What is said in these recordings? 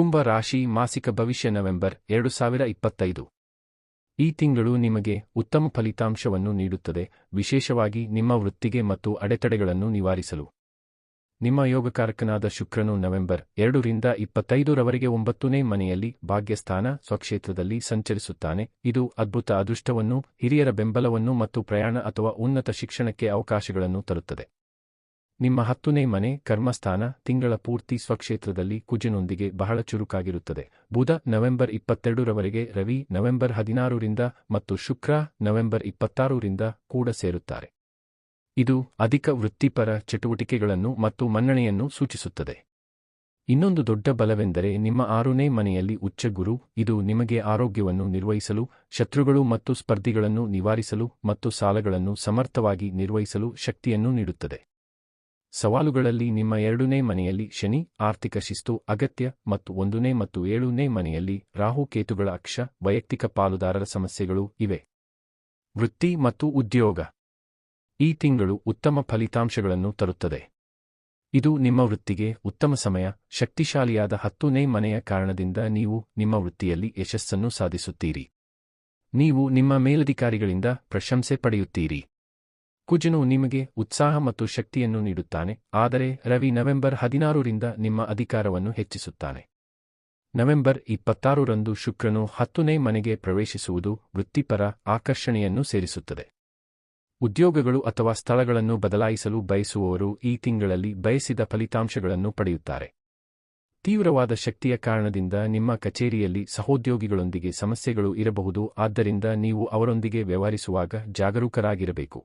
ಕುಂಭ ರಾಶಿ ಮಾಸಿಕ ಭವಿಷ್ಯ ನವೆಂಬರ್ ಎರಡು ಸಾವಿರ ಇಪ್ಪತ್ತೈದು. ಈ ತಿಂಗಳು ನಿಮಗೆ ಉತ್ತಮ ಫಲಿತಾಂಶವನ್ನು ನೀಡುತ್ತದೆ, ವಿಶೇಷವಾಗಿ ನಿಮ್ಮ ವೃತ್ತಿಗೆ ಮತ್ತು ಅಡೆತಡೆಗಳನ್ನು ನಿವಾರಿಸಲು. ನಿಮ್ಮ ಯೋಗಕಾರಕನಾದ ಶುಕ್ರನು ನವೆಂಬರ್ ಎರಡರಿಂದ ಇಪ್ಪತ್ತೈದರವರೆಗೆ ಒಂಬತ್ತನೇ ಮನೆಯಲ್ಲಿ ಭಾಗ್ಯಸ್ಥಾನ ಸ್ವಕ್ಷೇತ್ರದಲ್ಲಿ ಸಂಚರಿಸುತ್ತಾನೆ. ಇದು ಅದ್ಭುತ ಅದೃಷ್ಟವನ್ನು, ಹಿರಿಯರ ಬೆಂಬಲವನ್ನು ಮತ್ತು ಪ್ರಯಾಣ ಅಥವಾ ಉನ್ನತ ಶಿಕ್ಷಣಕ್ಕೆ ಅವಕಾಶಗಳನ್ನು ತರುತ್ತದೆ. ನಿಮ್ಮ ಹತ್ತನೇ ಮನೆ ಕರ್ಮಸ್ಥಾನ ತಿಂಗಳ ಪೂರ್ತಿ ಸ್ವಕ್ಷೇತ್ರದಲ್ಲಿ ಕುಜನೊಂದಿಗೆ ಬಹಳ ಚುರುಕಾಗಿರುತ್ತದೆ. ಬುಧ ನವೆಂಬರ್ ಇಪ್ಪತ್ತೆರಡರವರೆಗೆ ರವಿ ನವೆಂಬರ್ ಹದಿನಾರರಿಂದ ಮತ್ತು ಶುಕ್ರ ನವೆಂಬರ್ ಇಪ್ಪತ್ತಾರರಿಂದ ಕೂಡ ಸೇರುತ್ತಾರೆ. ಇದು ಅಧಿಕ ವೃತ್ತಿಪರ ಚಟುವಟಿಕೆಗಳನ್ನು ಮತ್ತು ಮನ್ನಣೆಯನ್ನು ಸೂಚಿಸುತ್ತದೆ. ಇನ್ನೊಂದು ದೊಡ್ಡ ಬಲವೆಂದರೆ ನಿಮ್ಮ ಆರನೇ ಮನೆಯಲ್ಲಿ ಉಚ್ಚ ಗುರು, ಇದು ನಿಮಗೆ ಆರೋಗ್ಯವನ್ನು ನಿರ್ವಹಿಸಲು, ಶತ್ರುಗಳು ಮತ್ತು ಸ್ಪರ್ಧಿಗಳನ್ನು ನಿವಾರಿಸಲು ಮತ್ತು ಸಾಲಗಳನ್ನು ಸಮರ್ಥವಾಗಿ ನಿರ್ವಹಿಸಲು ಶಕ್ತಿಯನ್ನು ನೀಡುತ್ತದೆ. ಸವಾಲುಗಳಲ್ಲಿ ನಿಮ್ಮ ಎರಡನೇ ಮನೆಯಲ್ಲಿ ಶನಿ, ಆರ್ಥಿಕ ಶಿಸ್ತು, ಅಗತ್ಯ ಮತ್ತು ಒಂದನೇ ಮತ್ತು ಏಳನೇ ಮನೆಯಲ್ಲಿ ರಾಹುಕೇತುಗಳ ಅಕ್ಷ, ವೈಯಕ್ತಿಕ ಪಾಲುದಾರರ ಸಮಸ್ಯೆಗಳು ಇವೆ. ವೃತ್ತಿ ಮತ್ತು ಉದ್ಯೋಗ. ಈ ತಿಂಗಳು ಉತ್ತಮ ಫಲಿತಾಂಶಗಳನ್ನು ತರುತ್ತದೆ. ಇದು ನಿಮ್ಮ ವೃತ್ತಿಗೆ ಉತ್ತಮ ಸಮಯ, ಶಕ್ತಿಶಾಲಿಯಾದ ಹತ್ತನೇ ಮನೆಯ ಕಾರಣದಿಂದ ನೀವು ನಿಮ್ಮ ವೃತ್ತಿಯಲ್ಲಿ ಯಶಸ್ಸನ್ನು ಸಾಧಿಸುತ್ತೀರಿ. ನೀವು ನಿಮ್ಮ ಮೇಲಧಿಕಾರಿಗಳಿಂದ ಪ್ರಶಂಸೆ ಪಡೆಯುತ್ತೀರಿ. ಕುಜನು ನಿಮಗೆ ಉತ್ಸಾಹ ಮತ್ತು ಶಕ್ತಿಯನ್ನು ನೀಡುತ್ತಾನೆ, ಆದರೆ ರವಿ ನವೆಂಬರ್ ಹದಿನಾರರಿಂದ ನಿಮ್ಮ ಅಧಿಕಾರವನ್ನು ಹೆಚ್ಚಿಸುತ್ತಾನೆ. ನವೆಂಬರ್ ಇಪ್ಪತ್ತಾರರಂದು ಶುಕ್ರನು ಹತ್ತನೇ ಮನೆಗೆ ಪ್ರವೇಶಿಸುವುದು ವೃತ್ತಿಪರ ಆಕರ್ಷಣೆಯನ್ನು ಸೇರಿಸುತ್ತದೆ. ಉದ್ಯೋಗಗಳು ಅಥವಾ ಸ್ಥಳಗಳನ್ನು ಬದಲಾಯಿಸಲು ಬಯಸುವವರು ಈ ತಿಂಗಳಲ್ಲಿ ಬಯಸಿದ ಫಲಿತಾಂಶಗಳನ್ನು ಪಡೆಯುತ್ತಾರೆ. ತೀವ್ರವಾದ ಶಕ್ತಿಯ ಕಾರಣದಿಂದ ನಿಮ್ಮ ಕಚೇರಿಯಲ್ಲಿ ಸಹೋದ್ಯೋಗಿಗಳೊಂದಿಗೆ ಸಮಸ್ಯೆಗಳು ಇರಬಹುದು, ಆದ್ದರಿಂದ ನೀವು ಅವರೊಂದಿಗೆ ವ್ಯವಹರಿಸುವಾಗ ಜಾಗರೂಕರಾಗಿರಬೇಕು.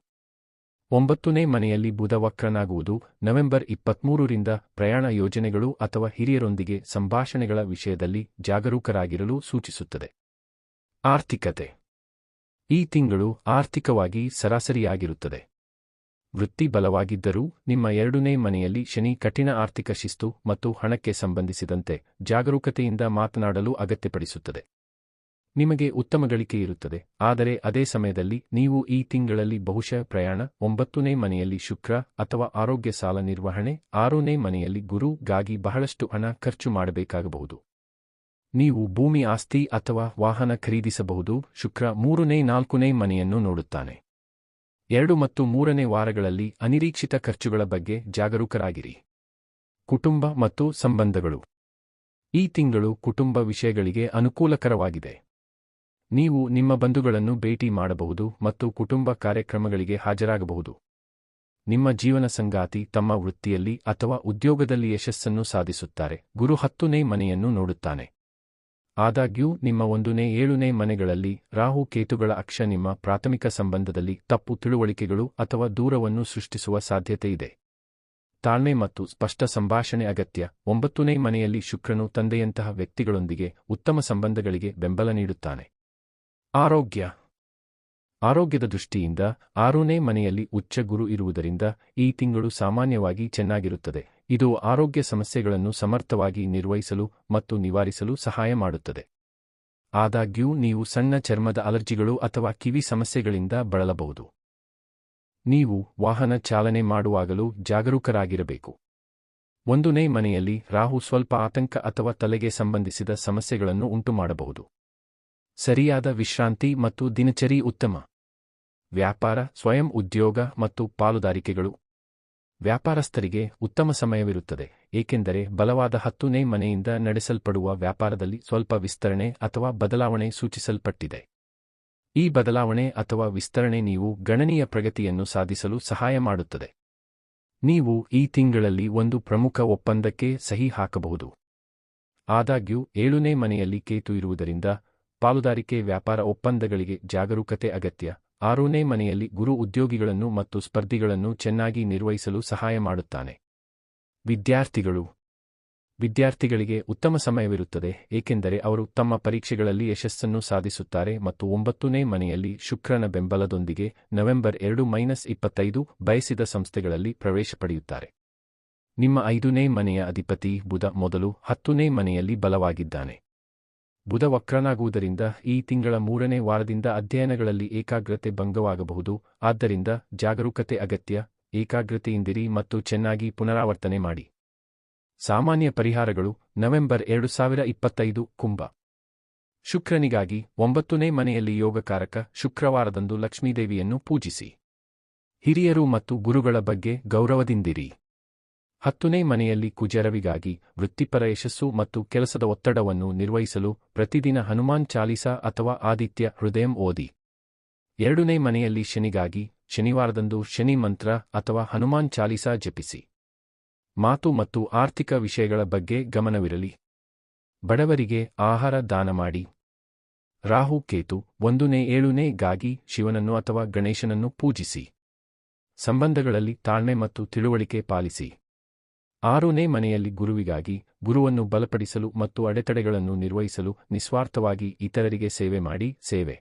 ಒಂಬತ್ತನೇ ಮನೆಯಲ್ಲಿ ಬುಧವಕ್ರನಾಗುವುದು ನವೆಂಬರ್ ಇಪ್ಪತ್ಮೂರರಿಂದ ಪ್ರಯಾಣ ಯೋಜನೆಗಳು ಅಥವಾ ಹಿರಿಯರೊಂದಿಗೆ ಸಂಭಾಷಣೆಗಳ ವಿಷಯದಲ್ಲಿ ಜಾಗರೂಕರಾಗಿರಲು ಸೂಚಿಸುತ್ತದೆ. ಆರ್ಥಿಕತೆ. ಈ ತಿಂಗಳು ಆರ್ಥಿಕವಾಗಿ ಸರಾಸರಿಯಾಗಿರುತ್ತದೆ. ವೃತ್ತಿ ಬಲವಾಗಿದ್ದರೂ ನಿಮ್ಮ ಎರಡನೇ ಮನೆಯಲ್ಲಿ ಶನಿ ಕಠಿಣ ಆರ್ಥಿಕ ಶಿಸ್ತು ಮತ್ತು ಹಣಕ್ಕೆ ಸಂಬಂಧಿಸಿದಂತೆ ಜಾಗರೂಕತೆಯಿಂದ ಮಾತನಾಡಲು ಅಗತ್ಯಪಡಿಸುತ್ತದೆ. ನಿಮಗೆ ಉತ್ತಮ ಗಳಿಕೆ ಇರುತ್ತದೆ. ಆದರೆ ಅದೇ ಸಮಯದಲ್ಲಿ ನೀವು ಈ ತಿಂಗಳಲ್ಲಿ ಬಹುಶಃ ಪ್ರಯಾಣ, ಒಂಬತ್ತನೇ ಮನೆಯಲ್ಲಿ ಶುಕ್ರ ಅಥವಾ ಆರೋಗ್ಯ ಸಾಲ ನಿರ್ವಹಣೆ, ಆರನೇ ಮನೆಯಲ್ಲಿ ಗುರು ಗಾಗಿ ಬಹಳಷ್ಟು ಹಣ ಖರ್ಚು ಮಾಡಬೇಕಾಗಬಹುದು. ನೀವು ಭೂಮಿ ಆಸ್ತಿ ಅಥವಾ ವಾಹನ ಖರೀದಿಸಬಹುದು. ಶುಕ್ರ ಮೂರನೇ, ನಾಲ್ಕನೇ ಮನೆಯನ್ನು ನೋಡುತ್ತಾನೆ. ಎರಡು ಮತ್ತು ಮೂರನೇ ವಾರಗಳಲ್ಲಿ ಅನಿರೀಕ್ಷಿತ ಖರ್ಚುಗಳ ಬಗ್ಗೆ ಜಾಗರೂಕರಾಗಿರಿ. ಕುಟುಂಬ ಮತ್ತು ಸಂಬಂಧಗಳು. ಈ ತಿಂಗಳು ಕುಟುಂಬ ವಿಷಯಗಳಿಗೆ ಅನುಕೂಲಕರವಾಗಿದೆ. ನೀವು ನಿಮ್ಮ ಬಂಧುಗಳನ್ನು ಭೇಟಿ ಮಾಡಬಹುದು ಮತ್ತು ಕುಟುಂಬ ಕಾರ್ಯಕ್ರಮಗಳಿಗೆ ಹಾಜರಾಗಬಹುದು. ನಿಮ್ಮ ಜೀವನ ಸಂಗಾತಿ ತಮ್ಮ ವೃತ್ತಿಯಲ್ಲಿ ಅಥವಾ ಉದ್ಯೋಗದಲ್ಲಿ ಯಶಸ್ಸನ್ನು ಸಾಧಿಸುತ್ತಾರೆ. ಗುರು ಹತ್ತುನೇ ಮನೆಯನ್ನು ನೋಡುತ್ತಾನೆ. ಆದಾಗ್ಯೂ, ನಿಮ್ಮ ಒಂದನೇ, ಏಳುನೇ ಮನೆಗಳಲ್ಲಿ ರಾಹು ಕೇತುಗಳ ಅಕ್ಷ ನಿಮ್ಮ ಪ್ರಾಥಮಿಕ ಸಂಬಂಧದಲ್ಲಿ ತಪ್ಪು ತಿಳುವಳಿಕೆಗಳು ಅಥವಾ ದೂರವನ್ನು ಸೃಷ್ಟಿಸುವ ಸಾಧ್ಯತೆಯಿದೆ ತಾಳ್ಮೆ ಮತ್ತು ಸ್ಪಷ್ಟ ಸಂಭಾಷಣೆ ಅಗತ್ಯ. ಒಂಬತ್ತನೇ ಮನೆಯಲ್ಲಿ ಶುಕ್ರನು ತಂದೆಯಂತಹ ವ್ಯಕ್ತಿಗಳೊಂದಿಗೆ ಉತ್ತಮ ಸಂಬಂಧಗಳಿಗೆ ಬೆಂಬಲ ನೀಡುತ್ತಾನೆ. ಆರೋಗ್ಯ. ಆರೋಗ್ಯದ ದೃಷ್ಟಿಯಿಂದ ಆರನೇ ಮನೆಯಲ್ಲಿ ಉಚ್ಚ ಗುರು ಇರುವುದರಿಂದ ಈ ತಿಂಗಳು ಸಾಮಾನ್ಯವಾಗಿ ಚೆನ್ನಾಗಿರುತ್ತದೆ. ಇದು ಆರೋಗ್ಯ ಸಮಸ್ಯೆಗಳನ್ನು ಸಮರ್ಥವಾಗಿ ನಿರ್ವಹಿಸಲು ಮತ್ತು ನಿವಾರಿಸಲು ಸಹಾಯ ಮಾಡುತ್ತದೆ. ಆದಾಗ್ಯೂ ನೀವು ಸಣ್ಣ ಚರ್ಮದ ಅಲರ್ಜಿಗಳು ಅಥವಾ ಕಿವಿ ಸಮಸ್ಯೆಗಳಿಂದ ಬಳಲಬಹುದು. ನೀವು ವಾಹನ ಚಾಲನೆ ಮಾಡುವಾಗಲೂ ಜಾಗರೂಕರಾಗಿರಬೇಕು. ಒಂದನೇ ಮನೆಯಲ್ಲಿ ರಾಹು ಸ್ವಲ್ಪ ಆತಂಕ ಅಥವಾ ತಲೆಗೆ ಸಂಬಂಧಿಸಿದ ಸಮಸ್ಯೆಗಳನ್ನು ಉಂಟುಮಾಡಬಹುದು. ಸರಿಯಾದ ವಿಶ್ರಾಂತಿ ಮತ್ತು ದಿನಚರಿ ಉತ್ತಮ. ವ್ಯಾಪಾರ, ಸ್ವಯಂ ಉದ್ಯೋಗ ಮತ್ತು ಪಾಲುದಾರಿಕೆಗಳು. ವ್ಯಾಪಾರಸ್ಥರಿಗೆ ಉತ್ತಮ ಸಮಯವಿರುತ್ತದೆ, ಏಕೆಂದರೆ ಬಲವಾದ ಹತ್ತುನೇ ಮನೆಯಿಂದ ನಡೆಸಲ್ಪಡುವ ವ್ಯಾಪಾರದಲ್ಲಿ ಸ್ವಲ್ಪ ವಿಸ್ತರಣೆ ಅಥವಾ ಬದಲಾವಣೆ ಸೂಚಿಸಲ್ಪಟ್ಟಿದೆ. ಈ ಬದಲಾವಣೆ ಅಥವಾ ವಿಸ್ತರಣೆ ನೀವು ಗಣನೀಯ ಪ್ರಗತಿಯನ್ನು ಸಾಧಿಸಲು ಸಹಾಯ ಮಾಡುತ್ತದೆ. ನೀವು ಈ ತಿಂಗಳಲ್ಲಿ ಒಂದು ಪ್ರಮುಖ ಒಪ್ಪಂದಕ್ಕೆ ಸಹಿ ಹಾಕಬಹುದು. ಆದಾಗ್ಯೂ, ಏಳನೇ ಮನೆಯಲ್ಲಿ ಕೇತು ಇರುವುದರಿಂದ ಪಾಲುದಾರಿಕೆ ವ್ಯಾಪಾರ ಒಪ್ಪಂದಗಳಿಗೆ ಜಾಗರೂಕತೆ ಅಗತ್ಯ. ಆರನೇ ಮನೆಯಲ್ಲಿ ಗುರು ಉದ್ಯೋಗಿಗಳನ್ನು ಮತ್ತು ಸ್ಪರ್ಧಿಗಳನ್ನು ಚೆನ್ನಾಗಿ ನಿರ್ವಹಿಸಲು ಸಹಾಯ ಮಾಡುತ್ತಾನೆ. ವಿದ್ಯಾರ್ಥಿಗಳು. ವಿದ್ಯಾರ್ಥಿಗಳಿಗೆ ಉತ್ತಮ ಸಮಯವಿರುತ್ತದೆ, ಏಕೆಂದರೆ ಅವರು ತಮ್ಮ ಪರೀಕ್ಷೆಗಳಲ್ಲಿ ಯಶಸ್ಸನ್ನು ಸಾಧಿಸುತ್ತಾರೆ ಮತ್ತು ಒಂಬತ್ತನೇ ಮನೆಯಲ್ಲಿ ಶುಕ್ರನ ಬೆಂಬಲದೊಂದಿಗೆ ನವೆಂಬರ್ ಎರಡು ಮೈನಸ್ ಇಪ್ಪತ್ತೈದು ಬಯಸಿದ ಸಂಸ್ಥೆಗಳಲ್ಲಿ ಪ್ರವೇಶ ಪಡೆಯುತ್ತಾರೆ. ನಿಮ್ಮ ಐದನೇ ಮನೆಯ ಅಧಿಪತಿ ಬುಧ ಮೊದಲು ಹತ್ತನೇ ಮನೆಯಲ್ಲಿ ಬಲವಾಗಿದ್ದಾನೆ. ಬುಧ ವಕ್ರನಾಗುವುದರಿಂದ ಈ ತಿಂಗಳ ಮೂರನೇ ವಾರದಿಂದ ಅಧ್ಯಯನಗಳಲ್ಲಿ ಏಕಾಗ್ರತೆ ಭಂಗವಾಗಬಹುದು. ಆದ್ದರಿಂದ ಜಾಗರೂಕತೆ ಅಗತ್ಯ, ಏಕಾಗ್ರತೆಯಿಂದಿರಿ ಮತ್ತು ಚೆನ್ನಾಗಿ ಪುನರಾವರ್ತನೆ ಮಾಡಿ. ಸಾಮಾನ್ಯ ಪರಿಹಾರಗಳು, ನವೆಂಬರ್ ಎರಡು ಸಾವಿರ ಇಪ್ಪತ್ತೈದು, ಕುಂಭ. ಶುಕ್ರನಿಗಾಗಿ ಒಂಬತ್ತನೇ ಮನೆಯಲ್ಲಿ ಯೋಗಕಾರಕ, ಶುಕ್ರವಾರದಂದು ಲಕ್ಷ್ಮೀದೇವಿಯನ್ನು ಪೂಜಿಸಿ. ಹಿರಿಯರು ಮತ್ತು ಗುರುಗಳ ಬಗ್ಗೆ ಗೌರವದಿಂದಿರಿ. ಹತ್ತನೇ ಮನೆಯಲ್ಲಿ ಕುಜರವಿಗಾಗಿ ವೃತ್ತಿಪರ ಯಶಸ್ಸು ಮತ್ತು ಕೆಲಸದ ಒತ್ತಡವನ್ನು ನಿರ್ವಹಿಸಲು ಪ್ರತಿದಿನ ಹನುಮಾನ್ ಚಾಲಿಸಾ ಅಥವಾ ಆದಿತ್ಯ ಹೃದಯಂ ಓದಿ. ಎರಡನೇ ಮನೆಯಲ್ಲಿ ಶನಿಗಾಗಿ ಶನಿವಾರದಂದು ಶನಿ ಮಂತ್ರ ಅಥವಾ ಹನುಮಾನ್ ಚಾಲಿಸಾ ಜಪಿಸಿ. ಮಾತು ಮತ್ತು ಆರ್ಥಿಕ ವಿಷಯಗಳ ಬಗ್ಗೆ ಗಮನವಿರಲಿ. ಬಡವರಿಗೆ ಆಹಾರ ದಾನ ಮಾಡಿ. ರಾಹು ಕೇತು ಒಂದನೇ ಏಳುನೇ ಗಾಗಿ ಶಿವನನ್ನು ಅಥವಾ ಗಣೇಶನನ್ನು ಪೂಜಿಸಿ. ಸಂಬಂಧಗಳಲ್ಲಿ ತಾಳ್ಮೆ ಮತ್ತು ತಿಳುವಳಿಕೆ ಪಾಲಿಸಿ. ಆರನೇ ಮನೆಯಲ್ಲಿ ಗುರುವಿಗಾಗಿ ಗುರುವನ್ನು ಬಲಪಡಿಸಲು ಮತ್ತು ಅಡೆತಡೆಗಳನ್ನು ನಿರ್ವಹಿಸಲು ನಿಸ್ವಾರ್ಥವಾಗಿ ಇತರರಿಗೆ ಸೇವೆ ಮಾಡಿ ಸೇವೆ.